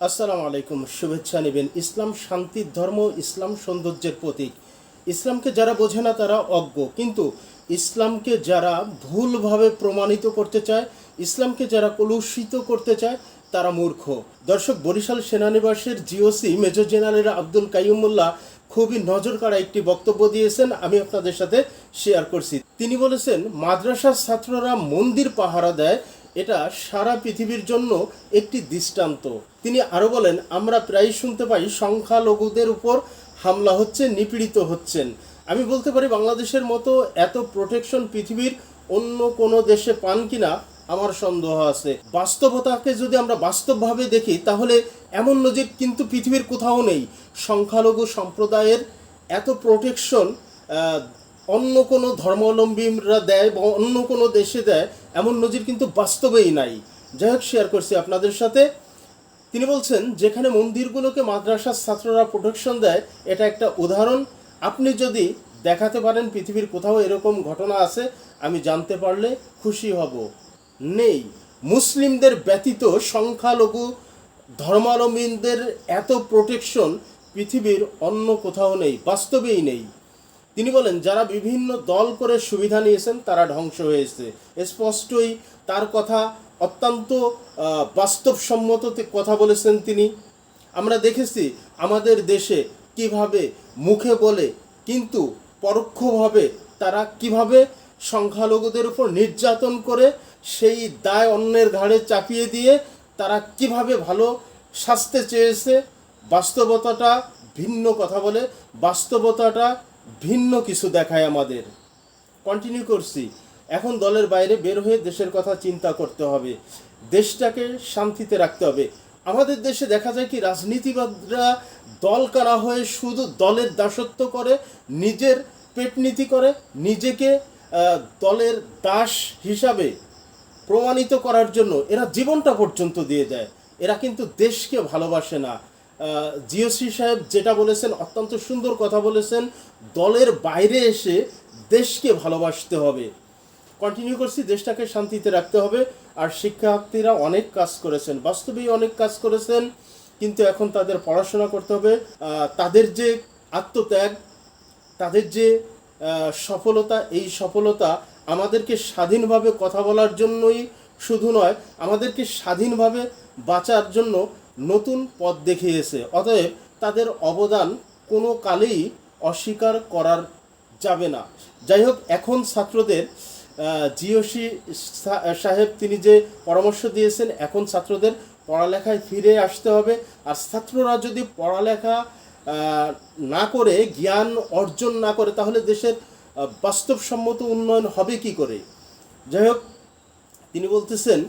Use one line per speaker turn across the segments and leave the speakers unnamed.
আসসালামু আলাইকুম, শুভেচ্ছা নেবেন। ইসলাম শান্তির ধর্ম, ইসলাম সৌন্দর্যের প্রতীক। ইসলামকে যারা বোঝে না, তারা অজ্ঞ। কিন্তু ইসলামকে যারা ভুলভাবে প্রমাণিত করতে চায়, ইসলামকে যারা কলুষিত করতে চায়, তারা মূর্খ। দর্শক, Barishal সেনানিবাসের GOC major general Abdul Kaimullah খুবই নজর কাড়া একটি বক্তব্য দিয়েছেন, আমি আপনাদের সাথে শেয়ার করছি। তিনি বলেছেন, মাদ্রাসার ছাত্ররা মন্দির পাহারা দেয় এটা সারা পৃথিবীর জন্য একটি দৃষ্টান্ত। তিনি আরও বলেন, আমরা প্রায় শুনতে পাই, সংখ্যালঘুদের উপর হামলা হচ্ছে, নিপীড়িত হচ্ছেন। আমি বলতে পারি, বাংলাদেশের মতো এত প্রোটেকশন পৃথিবীর অন্য কোনো দেশে পান কিনা, আমার সন্দেহ আছে। বাস্তবতাকে যদি আমরা বাস্তবভাবে দেখি, তাহলে এমন নজির কিন্তু পৃথিবীর কোথাও নেই। সংখ্যালঘু সম্প্রদায়ের এত প্রোটেকশন অন্য কোনো ধর্মাবলম্বীরা দেয় বা অন্য কোনো দেশে দেয় এমন নজির কিন্তু বাস্তবেই নাই। যাই হোক শেয়ার করছি আপনাদের সাথে। তিনি বলছেন, যেখানে মন্দিরগুলোকে মাদ্রাসার ছাত্ররা প্রোটেকশন দেয়, এটা একটা উদাহরণ। আপনি যদি দেখাতে পারেন পৃথিবীর কোথাও এরকম ঘটনা আছে, আমি জানতে পারলে খুশি হব। নেই। মুসলিমদের ব্যতীত সংখ্যালঘু ধর্মাবলম্বীদের এত প্রোটেকশন পৃথিবীর অন্য কোথাও নেই, বাস্তবেই নেই। তিনি বলেন, যারা বিভিন্ন দল করে সুবিধা নিয়েছেন, তারা ধ্বংস হয়েছে। স্পষ্টই তার কথা অত্যন্ত বাস্তবসম্মত কথা বলেছেন তিনি। আমরা দেখেছি আমাদের দেশে কীভাবে মুখে বলে, কিন্তু পরোক্ষভাবে তারা কীভাবে সংখ্যালঘুদের উপর নির্যাতন করে, সেই দায় অন্যের ঘাড়ে চাপিয়ে দিয়ে তারা কীভাবে ভালো সাজতে চেয়েছে, বাস্তবতাটা ভিন্ন কথা বলে, বাস্তবতাটা ভিন্ন কিছু দেখায় আমাদের। কন্টিনিউ করছি। এখন দলের বাইরে বের হয়ে দেশের কথা চিন্তা করতে হবে। দেশটাকে শান্তিতে রাখতে হবে। আমাদের দেশে দেখা যায় কি, রাজনীতিবাদরা দল কারা হয়ে শুধু দলের দাসত্ব করে, নিজের পেটনীতি করে, নিজেকে দলের দাস হিসাবে প্রমাণিত করার জন্য এরা জীবনটা পর্যন্ত দিয়ে দেয় এরা কিন্তু দেশকে ভালোবাসে না। জিওসি সাহেব যেটা বলেছেন, অত্যন্ত সুন্দর কথা বলেছেন, দলের বাইরে এসে দেশকে ভালোবাসতে হবে। কন্টিনিউ করছি, দেশটাকে শান্তিতে রাখতে হবে। আর শিক্ষার্থীরা অনেক কাজ করেছেন, বাস্তবেই অনেক কাজ করেছেন, কিন্তু এখন তাদের পড়াশোনা করতে হবে। তাদের যে আত্মত্যাগ, তাদের যে সফলতা, এই সফলতা আমাদেরকে স্বাধীনভাবে কথা বলার জন্যই শুধু নয়, আমাদেরকে স্বাধীনভাবে বাঁচার জন্য নতুন পথ দেখিয়েছে। অতএব তাদের অবদান কোনো কালেই অস্বীকার করার যাবে না। যাই হোক এখন ছাত্রদের জিওসি সাহেব তিনি যে পরামর্শ দিয়েছেন, এখন ছাত্রদের পড়ালেখায় ফিরে আসতে হবে। আর ছাত্ররা যদি পড়ালেখা না করে, জ্ঞান অর্জন না করে, তাহলে দেশের বাস্তবসম্মত উন্নয়ন হবে কি করে? যাই হোক তিনি বলতেছেন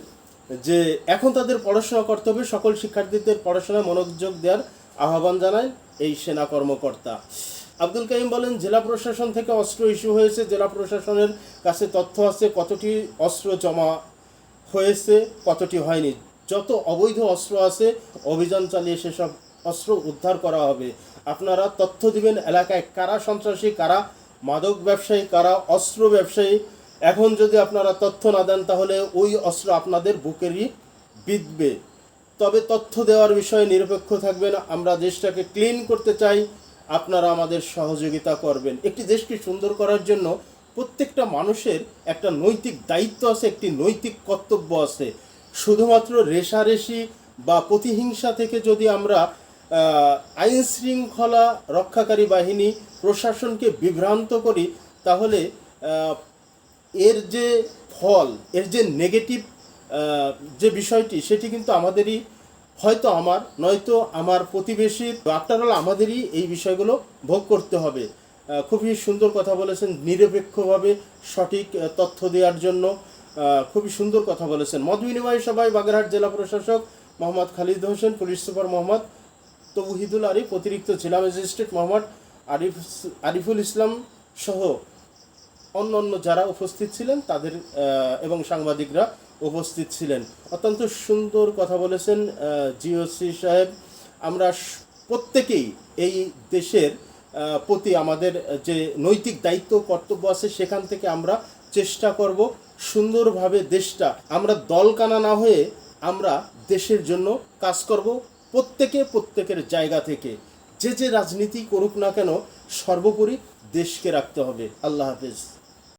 যে এখন তাদের পড়াশোনা করতে হবে, সকল শিক্ষার্থীদের পড়াশোনায় মনোযোগ দেওয়ার আহ্বান জানায় এই সেনা কর্মকর্তা। আব্দুল কাইম বলেন, জেলা প্রশাসন থেকে অস্ত্র ইস্যু হয়েছে, জেলা প্রশাসনের কাছে তথ্য আছে কতটি অস্ত্র জমা হয়েছে, কতটি হয়নি। যত অবৈধ অস্ত্র আছে, অভিযান চালিয়ে সেসব অস্ত্র উদ্ধার করা হবে। আপনারা তথ্য দিবেন, এলাকায় কারা সন্ত্রাসী, কারা মাদক ব্যবসায়ী, কারা অস্ত্র ব্যবসায়ী এখন যদি আপনারা তথ্য না দেন, তাহলে ওই অস্ত্র আপনাদের বুকেরই বিঁধবে। তবে তথ্য দেওয়ার বিষয়ে নিরপেক্ষ থাকবেন। আমরা দেশটাকে ক্লিন করতে চাই। আপনারা আমাদের সহযোগিতা করবেন। একটি দেশকে সুন্দর করার জন্য প্রত্যেকটা মানুষের একটা নৈতিক দায়িত্ব আছে, একটি নৈতিক কর্তব্য আছে। শুধুমাত্র রেশারেশি বা প্রতিহিংসা থেকে যদি আমরা আইন শৃঙ্খলা রক্ষাকারী বাহিনী প্রশাসনকে বিভ্রান্ত করি, তাহলে এর যে ফল, এর যে নেগেটিভ যে বিষয়টি, সেটি কিন্তু আমাদেরই, হয়তো আমার, নয়তো আমার প্রতিবেশীর আফটার আমাদেরই এই বিষয়গুলো ভোগ করতে হবে। খুবই সুন্দর কথা বলেছেন, নিরপেক্ষভাবে সঠিক তথ্য দেওয়ার জন্য খুবই সুন্দর কথা বলেছেন। মত বিনিময় সভায় বাগেরহাট জেলা প্রশাসক মোহাম্মদ খালিদ হোসেন, পুলিশ সুপার মোহাম্মদ তৌহিদুল আরিফ, অতিরিক্ত জেলা ম্যাজিস্ট্রেট মোহাম্মদ আরিফ, আরিফুল ইসলাম সহ অন্য অন্য যারা উপস্থিত ছিলেন তাদের এবং সাংবাদিকরা উপস্থিত ছিলেন। অত্যন্ত সুন্দর কথা বলেছেন জিওসি সাহেব। আমরা প্রত্যেকেই এই দেশের প্রতি আমাদের যে নৈতিক দায়িত্ব, কর্তব্য আছে, সেখান থেকে আমরা চেষ্টা করব সুন্দরভাবে দেশটা, আমরা দলকানা না হয়ে আমরা দেশের জন্য কাজ করব প্রত্যেকে প্রত্যেকের জায়গা থেকে। যে যে রাজনীতি করুক না কেন, সর্বোপরি দেশকে রাখতে হবে। আল্লাহ হাফেজ।